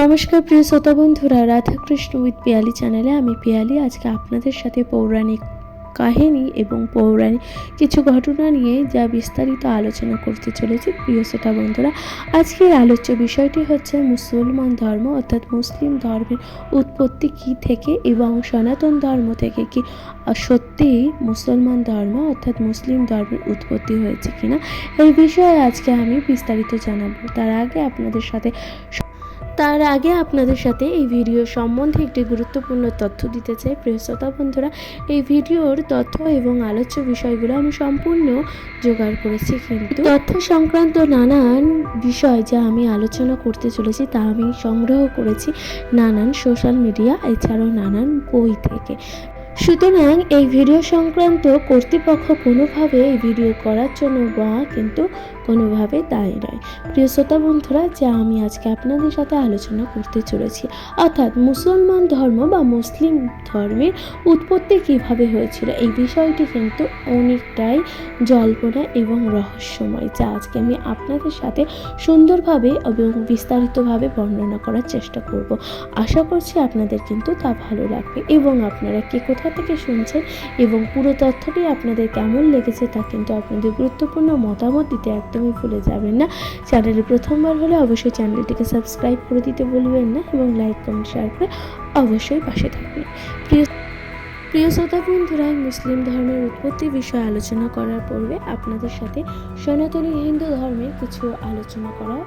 নমস্কার প্রিয় শ্রোতা বন্ধুরা, রাধাকৃষ্ণ উইথ পিয়ালি চ্যানেলে আমি পিয়ালি। আজকে আপনাদের সাথে পৌরাণিক কাহিনী এবং পৌরাণিক কিছু ঘটনা নিয়ে যা বিস্তারিত আলোচনা করতে চলেছি। প্রিয় শ্রোতা বন্ধুরা, আজকের আলোচ্য বিষয়টি হচ্ছে মুসলমান ধর্ম, অর্থাৎ মুসলিম ধর্মের উৎপত্তি কি থেকে এবং সনাতন ধর্ম থেকে কি সত্যি মুসলমান ধর্ম, অর্থাৎ মুসলিম ধর্মের উৎপত্তি হয়েছে কিনা, এই বিষয়ে আজকে আমি বিস্তারিত জানাব। তার আগে আপনাদের সাথে তার আগে আপনাদের সাথে এই ভিডিও সম্বন্ধে একটি গুরুত্বপূর্ণ তথ্য দিতে চাই। প্রিয় শ্রোতা বন্ধুরা, এই ভিডিওর তথ্য এবং আলোচ্য বিষয়গুলো আমি সম্পূর্ণ জোগাড় করেছি কিন্তু তথ্য সংক্রান্ত নানান বিষয় যা আমি আলোচনা করতে চলেছি তা আমি সংগ্রহ করেছি নানান সোশ্যাল মিডিয়া এছাড়াও নানান বই থেকে। সুতরাং এই ভিডিও সংক্রান্ত কর্তৃপক্ষ কোনোভাবে এই ভিডিও করার জন্য বা কিন্তু কোনোভাবে দায়ী নয়। প্রিয় শ্রোতা বন্ধুরা, যা আমি আজকে আপনাদের সাথে আলোচনা করতে চলেছি, অর্থাৎ মুসলমান ধর্ম বা মুসলিম ধর্মের উৎপত্তি কীভাবে হয়েছিল, এই বিষয়টি কিন্তু অনেকটাই জল্পনা এবং রহস্যময়, যা আজকে আমি আপনাদের সাথে সুন্দরভাবে এবং বিস্তারিতভাবে বর্ণনা করার চেষ্টা করব। আশা করছি আপনাদের কিন্তু তা ভালো লাগবে এবং আপনারা কে কোথা থেকে শুনছেন এবং পুরো তথ্যটি আপনাদের কেমন লেগেছে তা কিন্তু আপনাদের গুরুত্বপূর্ণ মতামত দিতে একদমই ভুলে যাবেন না। চ্যানেলে প্রথমবার হলে অবশ্যই চ্যানেলটিকে সাবস্ক্রাইব করে দিতে ভুলবেন না এবং লাইক কমেন্ট শেয়ার করে অবশ্যই পাশে থাকবেন। প্রিয় প্রিয় শ্রোতা বন্ধুরা, মুসলিম ধর্মের উৎপত্তি বিষয়ে আলোচনা করার পূর্বে আপনাদের সাথে সনাতনী হিন্দু ধর্মের কিছু আলোচনা করা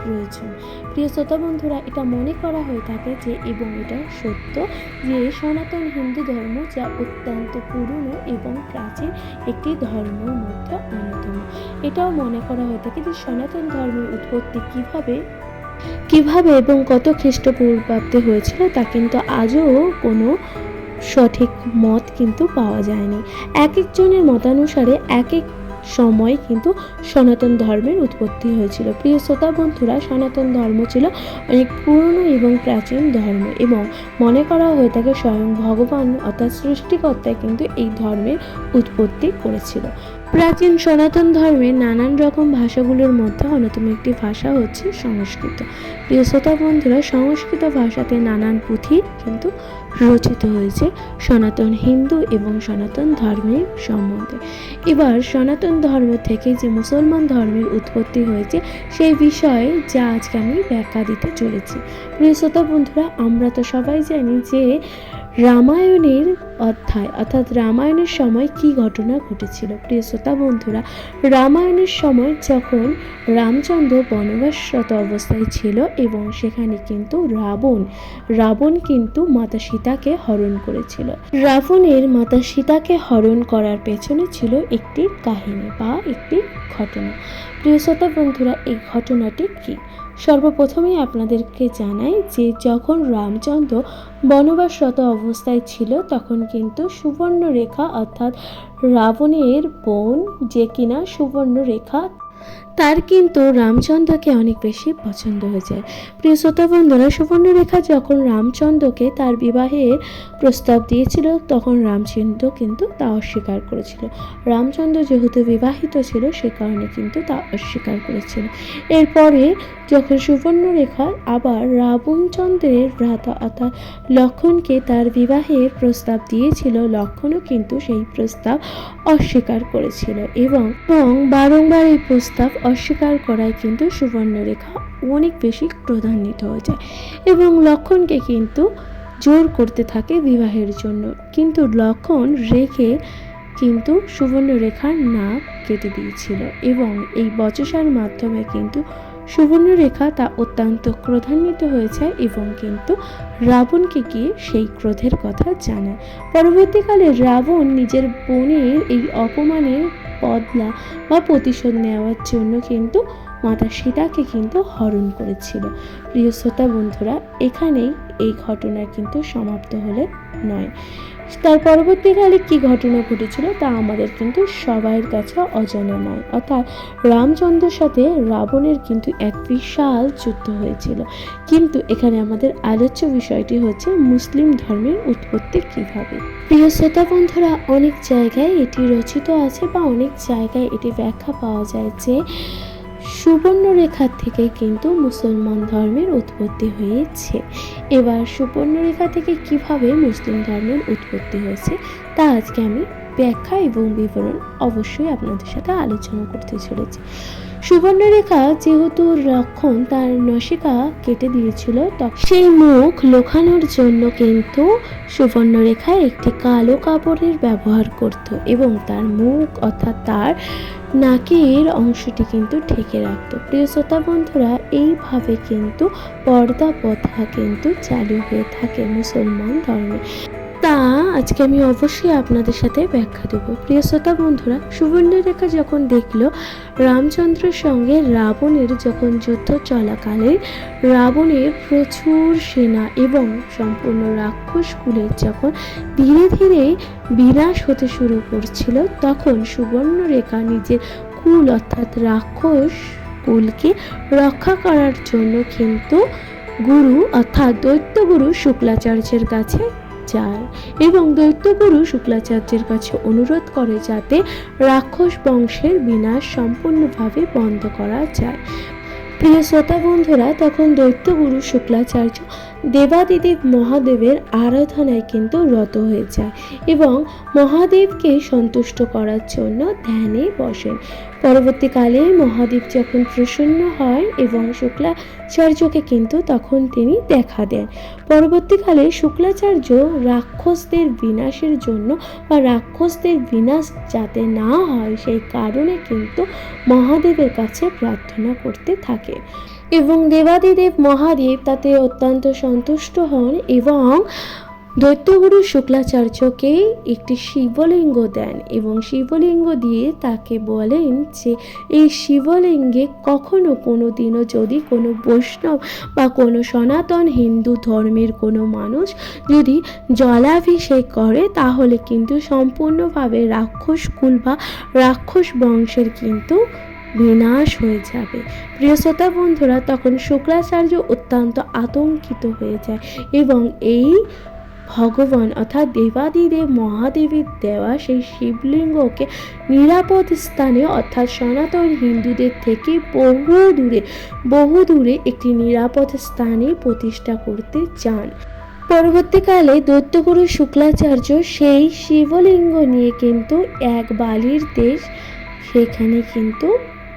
প্রয়োজন। প্রিয় শ্রোতা বন্ধুরা, এটা মনে করা হয়ে থাকে যে এবং এটা সত্য যে সনাতন হিন্দু ধর্ম যা অত্যন্ত পুরনো এবং প্রাচীন একটি ধর্মের মধ্যে অন্যতম। এটাও মনে করা হয়ে থাকে যে সনাতন ধর্মের উৎপত্তি কীভাবে কীভাবে এবং কত খ্রিস্টপূর্বাব্দে হয়েছিল তা কিন্তু আজও কোনো সঠিক মত কিন্তু পাওয়া যায়নি। এক একজনের মতানুসারে এক এক সময় কিন্তু সনাতন ধর্মের উৎপত্তি হয়েছিল। প্রিয় শ্রোতা বন্ধুরা, সনাতন ধর্ম ছিল অনেক পুরনো এবং প্রাচীন ধর্ম এবং মনে করা হয়ে থাকে স্বয়ং ভগবান অর্থাৎ সৃষ্টিকর্তায় কিন্তু এই ধর্মের উৎপত্তি করেছিল। প্রাচীন সনাতন ধর্মের নানান রকম ভাষাগুলোর মধ্যে অন্যতম একটি ভাষা হচ্ছে সংস্কৃত। প্রিয় শ্রোতা বন্ধুরা, সংস্কৃত ভাষাতে নানান পুঁথি কিন্তু রচিত হয়েছে সনাতন হিন্দু এবং সনাতন ধর্মের সম্বন্ধে। এবার সনাতন ধর্ম থেকে যে মুসলমান ধর্মের উৎপত্তি হয়েছে, সেই বিষয়ে যা আজকে আমি ব্যাখ্যা দিতে চলেছি। প্রিয় শ্রোতা বন্ধুরা, আমরা তো সবাই জানি যে রামায়ণের অধ্যায়, অর্থাৎ রামায়ণের সময় কি ঘটনা ঘটেছিল? প্রিয় শ্রোতা বন্ধুরা, রামায়ণের সময় যখন রামচন্দ্র বনবাসরত অবস্থায় ছিল এবং সেখানে কিন্তু রাবণ রাবণ কিন্তু মাতা সীতাকে হরণ করেছিল। রাবণের মাতা সীতাকে হরণ করার পেছনে ছিল একটি কাহিনী বা একটি ঘটনা। প্রিয় শ্রোতা বন্ধুরা, এই ঘটনাটি কী? সর্বপ্রথমেই আপনাদেরকে জানাই যে যখন রামচন্দ্র বনবাসরত অবস্থায় ছিল, তখন কিন্তু সুবর্ণরেখা অর্থাৎ রাবণের বোন যে কিনা সুবর্ণরেখা তার কিন্তু রামচন্দ্রকে অনেক বেশি পছন্দ হয়ে যায় প্রিয় শ্রোতা বন্ধুরা, সুবর্ণরেখা যখন রামচন্দ্রকে তার বিবাহের প্রস্তাব দিয়েছিল, তখন রামচন্দ্র কিন্তু তা অস্বীকার করেছিল। রামচন্দ্র যেহেতু বিবাহিত ছিল, সে কারণে কিন্তু তা অস্বীকার করেছিল। এরপরে যখন সুবর্ণরেখা আবার রাবণচন্দ্রের ভ্রাতা অর্থাৎ লক্ষণকে তার বিবাহের প্রস্তাব দিয়েছিল, লক্ষণও কিন্তু সেই প্রস্তাব অস্বীকার করেছিল এবং বারংবার এই প্রস্তাব অস্বীকার করায় কিন্তু সুবর্ণরেখা অনেক বেশি ক্রোধান্বিত হয়ে যায় এবং লক্ষণকে কিন্তু জোর করতে থাকে বিবাহের জন্য। কিন্তু লক্ষণ রেখে কিন্তু সুবর্ণরেখার নাক কেটে দিয়েছিল এবং এই বচসার মাধ্যমে কিন্তু সুবর্ণরেখা তা অত্যন্ত ক্রোধান্বিত হয়েছে এবং কিন্তু রাবণকে গিয়ে সেই ক্রোধের কথা জানায়। পরবর্তীকালে রাবণ নিজের বোনের এই অপমানের বদলা বা প্রতিশোধ নেওয়ার জন্য কিন্তু মাতা সীতাকে কিন্তু হরণ করেছিল। প্রিয় শ্রোতা বন্ধুরা, এখানেই এই ঘটনা কিন্তু সমাপ্ত হলে নয়। তার পরবর্তীকালে কি ঘটনা ঘটেছিল তা আমাদের কিন্তু সবার কাছে অজানা নয়। অর্থাৎ রামচন্দ্রের সাথে রাবণের কিন্তু এক বিশাল যুদ্ধ হয়েছিল। কিন্তু এখানে আমাদের আলোচ্য বিষয়টি হচ্ছে মুসলিম ধর্মের উৎপত্তি কীভাবে? প্রিয় শ্রোতা বন্ধুরা, অনেক জায়গায় এটি রচিত আছে বা অনেক জায়গায় এটি ব্যাখ্যা পাওয়া যায় যে সুবর্ণরেখার থেকে কিন্তু মুসলমান ধর্মের উৎপত্তি হয়েছে। এবার সুবর্ণরেখা থেকে কীভাবে মুসলিম ধর্মের উৎপত্তি হয়েছে, তা আজকে আমি ব্যাখ্যা এবং বিবরণ অবশ্যই আপনাদের সাথে আলোচনা করতে চলেছি। সুবর্ণরেখা যেহেতু রক্ষণ, তার নসিকা কেটে দিয়েছিল সেই মুখ লোখানোর জন্য কিন্তু সুবর্ণরেখা একটি কালো কাপড়ের ব্যবহার করত এবং তার মুখ অর্থাৎ তার নাকের অংশটি কিন্তু ঢেকে রাখতো। প্রিয় শ্রোতা বন্ধুরা, এইভাবে কিন্তু পর্দা প্রথা কিন্তু চালু হয়ে থাকে মুসলমান ধর্মে। তা আজকে আমি অবশ্যই আপনাদের সাথে ব্যাখ্যা দেব। প্রিয় শ্রোতা বন্ধুরা, সুবর্ণরেখা যখন দেখল, রামচন্দ্রের সঙ্গে রাবণের যখন যুদ্ধ চলাকালে, রাবণের প্রচুর সেনা এবং সম্পূর্ণ রাক্ষস কুলের যখন ধীরে ধীরে বিনাশ হতে শুরু করছিল, তখন সুবর্ণরেখা নিজের কুল অর্থাৎ রাক্ষস কুলকে রক্ষা করার জন্য কিন্তু গুরু অর্থাৎ দৈত্যগুরু শুক্লাচার্যের কাছে যায় এবং দৈত্যগুরু শুক্লাচার্যের কাছে অনুরোধ করে যাতে রাক্ষস বংশের বিনাশ সম্পূর্ণভাবে বন্ধ করা যায়। প্রিয় শ্রোতা বন্ধুরা, তখন দৈত্যগুরু শুক্লাচার্য দেবাদিদেব মহাদেবের আরাধনায় কিন্তু রত হয়ে যায় এবং মহাদেবকে সন্তুষ্ট করার জন্য ধ্যানে বসেন। পরবর্তীকালে মহাদেব যখন প্রসন্ন হয় এবং শুক্লাচার্যকে কিন্তু তখন তিনি দেখা দেন। পরবর্তীকালে শুক্লাচার্য রাক্ষসদের বিনাশের জন্য বা রাক্ষসদের বিনাশ যাতে না হয় সেই কারণে কিন্তু মহাদেবের কাছে প্রার্থনা করতে থাকে এবং দেবাদিদেব মহাদেব তাতে অত্যন্ত সন্তুষ্ট হন এবং দৈত্যগুরু শুক্লাচার্যকে একটি শিবলিঙ্গ দেন এবং শিবলিঙ্গ দিয়ে তাকে বলেন যে, এই শিবলিঙ্গে কখনো কোনো দিনও যদি কোনো বৈষ্ণব বা কোনো সনাতন হিন্দু ধর্মের কোনো মানুষ যদি জলাভিষেক করে, তাহলে কিন্তু সম্পূর্ণভাবে রাক্ষস কুল বা রাক্ষস বংশের কিন্তু বিনাশ হয়ে যাবে। প্রিয় শ্রোতা বন্ধুরা, তখন শুক্রাচার্য অত্যন্ত আতঙ্কিত হয়ে যায় এবং এই ভগবান অর্থাৎ দেবাদিদেব মহাদেবীর দেওয়া সেই শিবলিঙ্গকে নিরাপদ স্থানে অর্থাৎ সনাতন হিন্দুদের থেকে বহু দূরে বহু দূরে একটি নিরাপদ স্থানে প্রতিষ্ঠা করতে চান। পরবর্তীকালে দৈত্যগুরু শুক্লাচার্য সেই শিবলিঙ্গ নিয়ে কিন্তু এক বালির দেশ সেখানে কিন্তু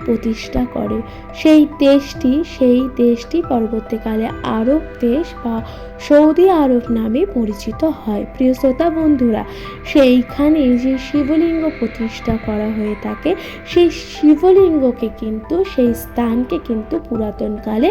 প্রতিষ্ঠা করে। সেই দেশটি সেই দেশটি পরবর্তীকালে আরব দেশ বা সৌদি আরব নামে পরিচিত হয়। প্রিয় শ্রোতা বন্ধুরা, সেইখানে যে শিবলিঙ্গ প্রতিষ্ঠা করা হয়ে থাকে, সেই শিবলিঙ্গকে কিন্তু, সেই স্থানকে কিন্তু পুরাতনকালে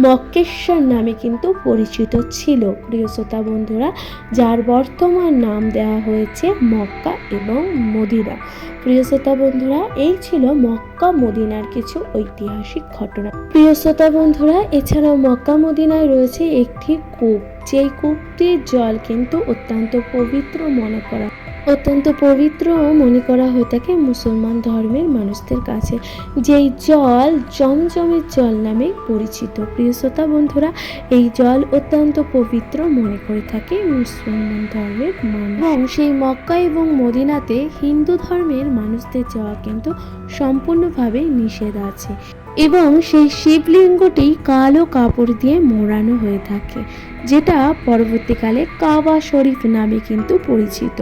মক্কেশ্বর নামে কিন্তু পরিচিত ছিল। প্রিয় শ্রোতা বন্ধুরা, যার বর্তমান নাম দেওয়া হয়েছে মক্কা এবং মদিনা। প্রিয় শ্রোতা বন্ধুরা, এই ছিল মক্কা মদিনার কিছু ঐতিহাসিক ঘটনা। প্রিয় শ্রোতা বন্ধুরা, এছাড়াও মক্কা মদিনায় রয়েছে একটি কূপ। যেই কূপটির জল কিন্তু অত্যন্ত পবিত্র মনে করা অত্যন্ত পবিত্র মনে করা হয়ে থাকে মুসলমান ধর্মের মানুষদের কাছে, যেই জল জমজমের জল নামে পরিচিত। প্রিয় শ্রোতা বন্ধুরা, এই জল অত্যন্ত পবিত্র মনে করে থাকে মুসলমান ধর্মের মানুষ। এবং সেই মক্কা এবং মদিনাতে হিন্দু ধর্মের মানুষদের যাওয়া কিন্তু সম্পূর্ণভাবে নিষেধ আছে। এবং সেই শিবলিঙ্গটি কালো কাপড় দিয়ে মোড়ানো হয়ে থাকে। যেটা পরবর্তীকালে কাবা শরীফ নামে কিন্তু পরিচিত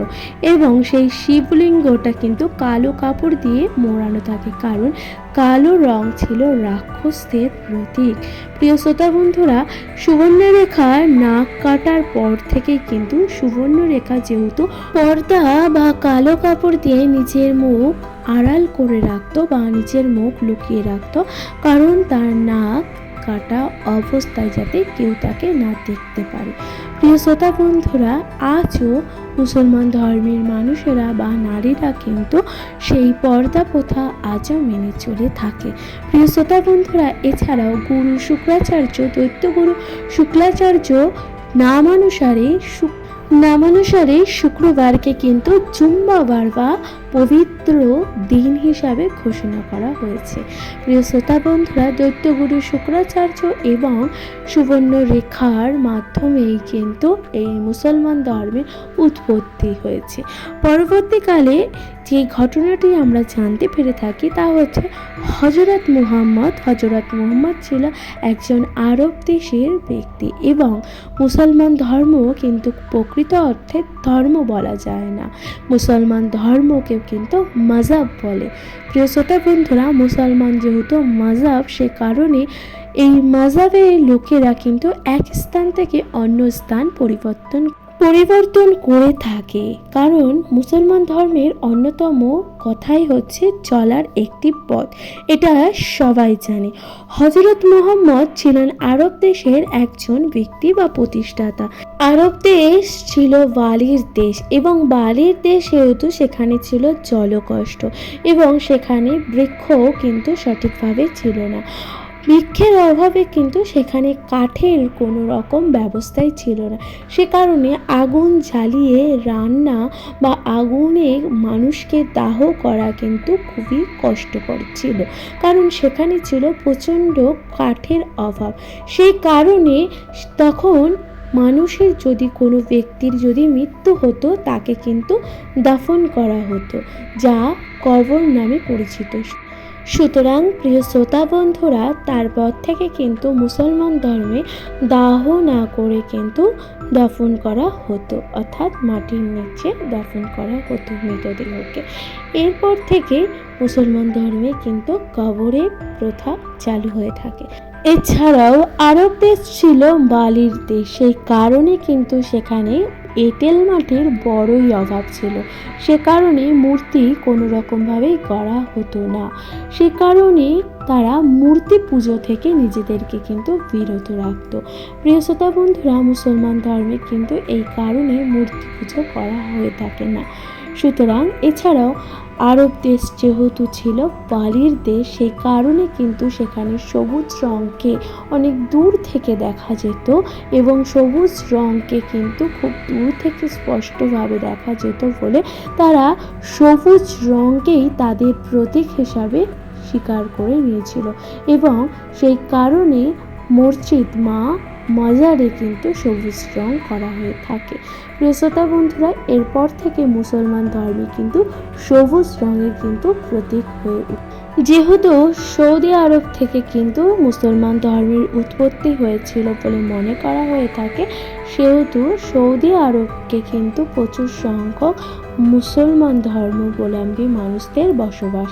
এবং সেই শিবলিঙ্গটা কিন্তু কালো কাপড় দিয়ে মোড়ানো থাকে, কারণ কালো রং ছিল রাক্ষসদের প্রতীক। প্রিয় শ্রোতা বন্ধুরা, সুবর্ণরেখা নাক কাটার পর থেকে কিন্তু সুবর্ণরেখা যেহেতু পর্দা বা কালো কাপড় দিয়ে নিজের মুখ আড়াল করে রাখতো বা নিজের মুখ লুকিয়ে রাখত, কারণ তার নাক কাটা অবস্থায় যাতে কেউ তাকে না দেখতে পারে। প্রিয় শ্রোতা বন্ধুরা, আজও মুসলমান ধর্মের মানুষেরা বা নারীরা কিন্তু সেই পর্দা প্রথা আজও মেনে চলে থাকে। প্রিয় শ্রোতা বন্ধুরা, এছাড়াও গুরু শুক্রাচার্য দৈত্যগুরু শুক্লাচার্য নামানুসারে শুক নামানুসারে শুক্রবারকে কিন্তু জুম্বাবার বা পবিত্র দিন হিসাবে ঘোষণা করা হয়েছে। প্রিয় শ্রোতা বন্ধুরা, দৈত্যগুরু শুক্রাচার্য এবং সুবর্ণ রেখার মাধ্যমেই কিন্তু এই মুসলমান ধর্মের উৎপত্তি হয়েছে। পরবর্তীকালে যে ঘটনাটি আমরা জানতে পেরে থাকি তা হচ্ছে হজরত মুহাম্মদ হজরত মুহাম্মদ ছিল একজন আরব দেশের ব্যক্তি এবং মুসলমান ধর্ম কিন্তু প্রকৃত অর্থে ধর্ম বলা যায় না। মুসলমান ধর্মকে কিন্তু মাজাব বলে। প্রিয় শ্রোতা বন্ধুরা, মুসলমান যেহেতু মাজাব সে কারণে এই মাজাবের লোকেরা কিন্তু এক স্থান থেকে অন্য স্থান পরিবর্তন পরিবর্তন করে থাকে। কারণ মুসলমান ধর্মের অন্যতম কথাই হচ্ছে চলার একটি পথ। এটা সবাই জানে। হজরত মোহাম্মদ ছিলেন আরব দেশের একজন ব্যক্তি বা প্রতিষ্ঠাতা। আরব দেশ ছিল বালির দেশ এবং বালির দেশ যেহেতু সেখানে ছিল জলকষ্ট এবং সেখানে বৃক্ষও কিন্তু সঠিকভাবে ছিল না। বৃক্ষের অভাবে কিন্তু সেখানে কাঠের কোনো রকম ব্যবস্থাই ছিল না। সে কারণে আগুন জ্বালিয়ে রান্না বা আগুনে মানুষকে দাহ করা কিন্তু খুবই কষ্টকর ছিল। কারণ সেখানে ছিল প্রচণ্ড কাঠের অভাব। সেই কারণে তখন মানুষের যদি কোনো ব্যক্তির যদি মৃত্যু হতো, তাকে কিন্তু দাফন করা হতো, যা কবর নামে পরিচিত। সুতরাং প্রিয় শ্রোতা বন্ধুরা তারপর থেকে কিন্তু মুসলমান ধর্মে দাহ না করে কিন্তু দাফন করা হতো। অর্থাৎ মাটির নিচে দাফন করা হতো মৃতদেহকে এরপর থেকে মুসলমান ধর্মে কিন্তু কবরের প্রথা চালু হয়ে থাকে। এছাড়াও আরব দেশ ছিল বালির দেশ। সেই কারণে কিন্তু সেখানে এঁটেল মাঠের বড়ই অভাব ছিল। সে কারণে মূর্তি কোনো রকমভাবেই করা হতো না। সে কারণে তারা মূর্তি পুজো থেকে নিজেদেরকে কিন্তু বিরত রাখত। প্রিয় শ্রোতা বন্ধুরা, মুসলমান ধর্মে কিন্তু এই কারণে মূর্তি পুজো করা হয়ে থাকে না। সুতরাং এছাড়াও আরব দেশ যেহেতু ছিল, বালির দেশ, সেই কারণে কিন্তু সেখানে সবুজ রঙকে অনেক দূর থেকে দেখা যেত এবং সবুজ রঙকে কিন্তু খুব দূর থেকে স্পষ্টভাবে দেখা যেত বলে তারা সবুজ রঙকেই তাদের প্রতীক হিসাবে স্বীকার করে নিয়েছিল এবং সেই কারণে মসজিদ মা মজারে কিন্তু সবুজ রং করা হয়ে থাকে। প্রিয় বন্ধুরা, এরপর থেকে মুসলমান ধর্মে কিন্তু সবুজ রঙের কিন্তু প্রতীক হয়ে যেহেতু সৌদি আরব থেকে কিন্তু মুসলমান ধর্মের উৎপত্তি হয়েছিল বলে মনে করা হয়ে থাকে, সেহেতু সৌদি আরবকে কিন্তু প্রচুর সংখ্যক মুসলমান ধর্মাবলম্বী মানুষদের বসবাস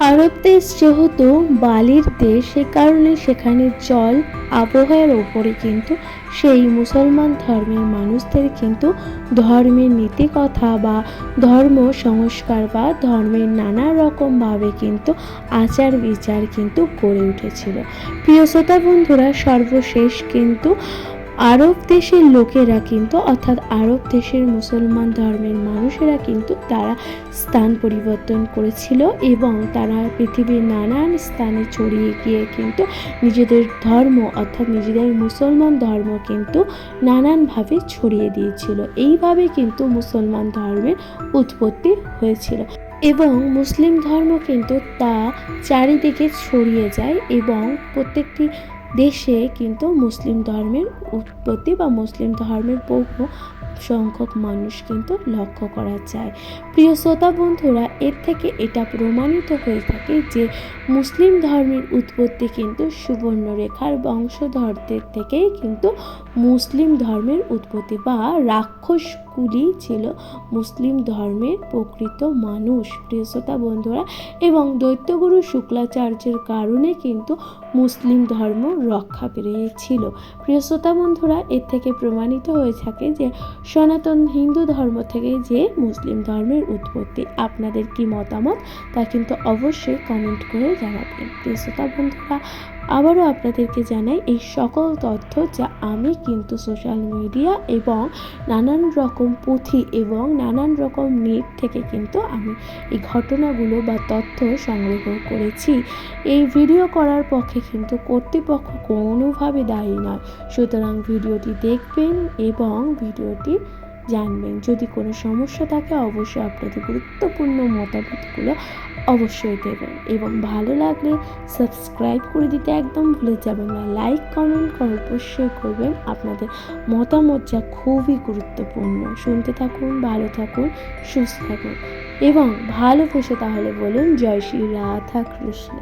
আরব দেশ যেহেতু বালির দেশ, সে কারণে সেখানে জল আবহাওয়ার ওপরে কিন্তু সেই মুসলমান ধর্মের মানুষদের কিন্তু ধর্মের নীতিকথা বা ধর্ম সংস্কার বা ধর্মের নানা রকমভাবে কিন্তু আচার বিচার কিন্তু গড়ে উঠেছিল। প্রিয় শ্রোতা বন্ধুরা, সর্বশেষ কিন্তু আরব দেশের লোকেরা কিন্তু, অর্থাৎ আরব দেশের মুসলমান ধর্মের মানুষেরা কিন্তু তারা স্থান পরিবর্তন করেছিল এবং তারা পৃথিবীর নানান স্থানে ছড়িয়ে গিয়ে কিন্তু নিজেদের ধর্ম, অর্থাৎ নিজেদের মুসলমান ধর্ম কিন্তু নানানভাবে ছড়িয়ে দিয়েছিল। এইভাবে কিন্তু মুসলমান ধর্মের উৎপত্তি হয়েছিল এবং মুসলিম ধর্ম কিন্তু তা চারিদিকে ছড়িয়ে যায় এবং প্রত্যেকটি দেশে কিন্তু মুসলিম ধর্মের উৎপত্তি বা মুসলিম ধর্মের বহু সংখ্যক মানুষ কিন্তু লক্ষ্য করা যায়। প্রিয় শ্রোতা বন্ধুরা, এর থেকে এটা প্রমাণিত হয়ে থাকে যে মুসলিম ধর্মের উৎপত্তি কিন্তু সুবর্ণরেখার বংশধরদের থেকেই কিন্তু মুসলিম ধর্মের উৎপত্তি বা রাক্ষসগুলি ছিল মুসলিম ধর্মের প্রকৃত মানুষ। প্রিয় শ্রোতা বন্ধুরা, এবং দৈত্যগুরু শুক্লাচার্যের কারণে কিন্তু মুসলিম ধর্ম রক্ষা পেয়েছিল। প্রিয় শ্রোতা বন্ধুরা, এর থেকে প্রমাণিত হয়ে থাকে যে সনাতন হিন্দু ধর্ম থেকে যে মুসলিম ধর্মের উৎপত্তি। আপনাদের কি মতামত তা কিন্তু অবশ্যই কমেন্ট করে জানাবেন। শ্রোতা বন্ধুরা, আবারও আপনাদেরকে জানাই এই সকল তথ্য যা আমি কিন্তু সোশ্যাল মিডিয়া এবং নানান রকম পুঁথি এবং নানান রকম নেট থেকে কিন্তু আমি এই ঘটনাগুলো বা তথ্য সংগ্রহ করেছি। এই ভিডিও করার পক্ষে কিন্তু কর্তৃপক্ষ কোনোভাবে দায়ী নয়। সুতরাং ভিডিওটি দেখবেন এবং ভিডিওটি জানবেন। যদি কোনো সমস্যা থাকে, অবশ্যই আপনাদের গুরুত্বপূর্ণ মতামতগুলো অবশ্যই দেবেন। এবং ভালো লাগলে সাবস্ক্রাইব করে দিতে একদম ভুলে যাবেন না। লাইক, কমেন্ট অবশ্যই করবেন। আপনাদের মতামত যা খুবই গুরুত্বপূর্ণ। শুনতে থাকুন, ভালো থাকুন, সুস্থ থাকুন। এবং ভালোবেসে তাহলে বলুন, জয় শ্রী রাধা কৃষ্ণ